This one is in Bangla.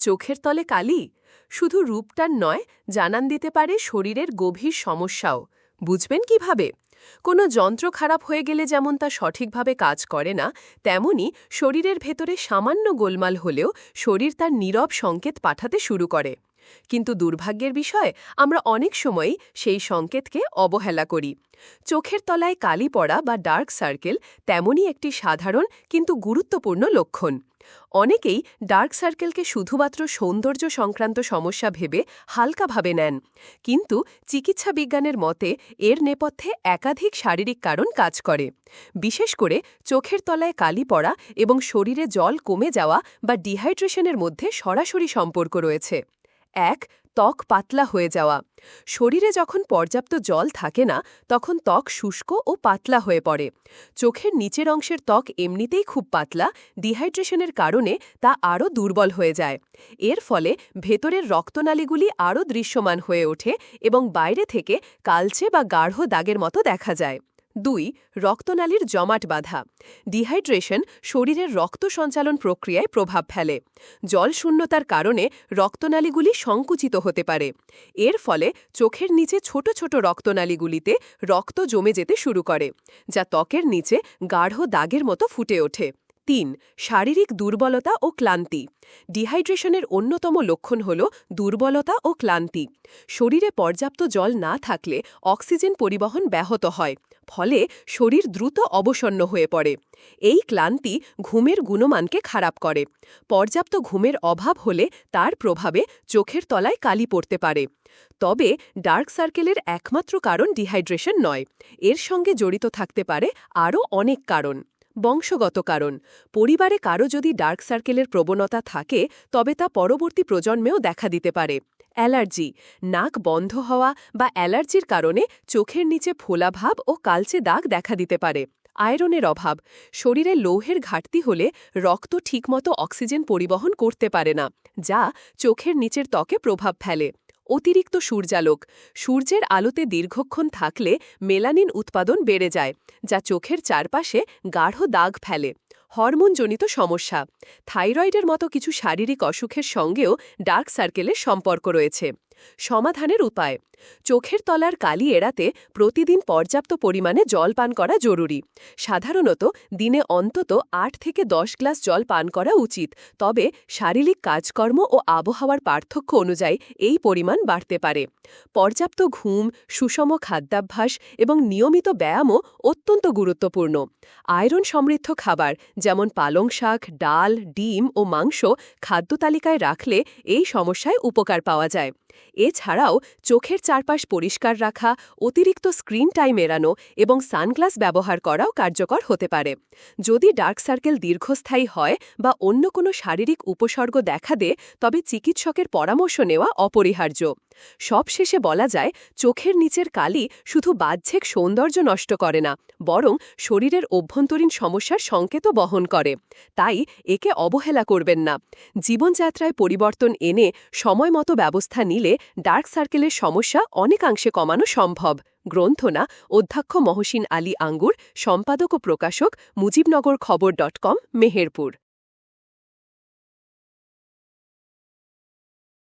চোখের তলে কালি, শুধু রূপটার নয়, জানান দিতে পারে শরীরের গভীর সমস্যাও। বুঝবেন কীভাবে? কোনো যন্ত্র খারাপ হয়ে গেলে যেমন তা সঠিকভাবে কাজ করে না, তেমনি শরীরের ভেতরে সামান্য গোলমাল হলেও শরীর তার নীরব সংকেত পাঠাতে শুরু করে। কিন্তু দুর্ভাগ্যের বিষয়, আমরা অনেক সময়ই সেই সংকেতকে অবহেলা করি। চোখের তলায় কালি পড়া বা ডার্ক সার্কেল তেমনই একটি সাধারণ কিন্তু গুরুত্বপূর্ণ লক্ষণ। অনেকেই ডার্ক সার্কেলকে শুধুমাত্র সৌন্দর্য সংক্রান্ত সমস্যা ভেবে হালকাভাবে নেন, কিন্তু চিকিৎসা বিজ্ঞানের মতে এর নেপথ্যে একাধিক শারীরিক কারণ কাজ করে। বিশেষ করে চোখের তলায় কালি পড়া এবং শরীরে জল কমে যাওয়া বা ডিহাইড্রেশনের মধ্যে সরাসরি সম্পর্ক রয়েছে। এক, ত্বক পাতলা হয়ে যাওয়া। শরীরে যখন পর্যাপ্ত জল থাকে না, তখন ত্বক শুষ্ক ও পাতলা হয়ে পড়ে। চোখের নিচের অংশের ত্বক এমনিতেই খুব পাতলা, ডিহাইড্রেশনের কারণে তা আরও দুর্বল হয়ে যায়। এর ফলে ভেতরের রক্তনালীগুলি আরও দৃশ্যমান হয়ে ওঠে এবং বাইরে থেকে কালচে বা গাঢ় দাগের মতো দেখা যায়। দুই, রক্তনালীর জমাট বাধা। ডিহাইড্রেশন শরীরের রক্ত সঞ্চালন প্রক্রিয়ায় প্রভাব ফেলে। জল শূন্যতার কারণে রক্তনালীগুলি সংকুচিত হতে পারে। এর ফলে চোখের নিচে ছোট ছোট রক্তনালীগুলিতে রক্ত জমে যেতে শুরু করে, যা ত্বকের নিচে গাঢ় দাগের মতো ফুটে ওঠে। তিন, শারীরিক দুর্বলতা ও ক্লান্তি। ডিহাইড্রেশনের অন্যতম লক্ষণ হল দুর্বলতা ও ক্লান্তি। শরীরে পর্যাপ্ত জল না থাকলে অক্সিজেন পরিবহন ব্যাহত হয়। ফলে শরীর দ্রুত অবসন্ন হয়ে পড়ে। এই ক্লান্তি ঘুমের গুণমানকে খারাপ করে। পর্যাপ্ত ঘুমের অভাব হলে তার প্রভাবে চোখের তলায় কালি পড়তে পারে। তবে ডার্ক সার্কেলের একমাত্র কারণ ডিহাইড্রেশন নয়। এর সঙ্গে জড়িত থাকতে পারে আরও অনেক কারণ। বংশগত কারণ। পরিবারে কারও যদি ডার্ক সার্কেলের প্রবণতা থাকে, তবে তা পরবর্তী প্রজন্মেও দেখা দিতে পারে। অ্যালার্জি, নাক বন্ধ হওয়া বা অ্যালার্জির কারণে চোখের নিচে ফোলাভাব ও কালচে দাগ দেখা দিতে পারে। আয়রনের অভাব, শরীরে লৌহের ঘাটতি হলে রক্ত ঠিকমতো অক্সিজেন পরিবহন করতে পারে না, যা চোখের নিচের ত্বকে প্রভাব ফেলে। অতিরিক্ত সূর্যালোক, সূর্যের আলোতে দীর্ঘক্ষণ থাকলে মেলানিন উৎপাদন বেড়ে যায়, যা চোখের চারপাশে গাঢ় দাগ ফেলে। হরমোনজনিত সমস্যা। থাইরয়েডের মতো কিছু শারীরিক অসুখের সঙ্গেও ডার্ক সার্কেলের সম্পর্ক রয়েছে। সমাধানের উপায়। চোখের তলার কালি এড়াতে প্রতিদিন পর্যাপ্ত পরিমাণে জল পান করা জরুরি। সাধারণত দিনে অন্তত আট থেকে দশ গ্লাস জল পান করা উচিত, তবে শারীরিক কাজকর্ম ও আবহাওয়ার পার্থক্য অনুযায়ী এই পরিমাণ বাড়তে পারে। পর্যাপ্ত ঘুম, সুষম খাদ্যাভ্যাস এবং নিয়মিত ব্যায়ামও অত্যন্ত গুরুত্বপূর্ণ। আয়রন সমৃদ্ধ খাবার, যেমন পালং শাক, ডাল, ডিম ও মাংস, খাদ্য তালিকায় রাখলে এই সমস্যায় উপকার পাওয়া যায়। এছাড়াও চোখের চারপাশ পরিষ্কার রাখা, অতিরিক্ত স্ক্রিন টাইম এড়ানো এবং সানগ্লাস ব্যবহার করাও কার্যকর হতে পারে। যদি ডার্ক সার্কেল দীর্ঘস্থায়ী হয় বা অন্য কোনো শারীরিক উপসর্গ দেখা দে তবে চিকিৎসকের পরামর্শ নেওয়া অপরিহার্য। সবশেষে বলা যায়, চোখের নিচের কালি শুধু বাহ্যিক সৌন্দর্য নষ্ট করে না, বরং শরীরের অভ্যন্তরীণ সমস্যার সংকেতও বহন করে। তাই একে অবহেলা করবেন না। জীবনযাত্রায় পরিবর্তন এনে সময় মতো ব্যবস্থা নিলে ডার্ক সার্কেলের সমস্যা অনেকাংশে কমানো সম্ভব। গ্রন্থনা, অধ্যক্ষ মহসিন আলী আঙ্গুর, সম্পাদক ও প্রকাশক মুজিবনগর খবর ডট কম, মেহেরপুর।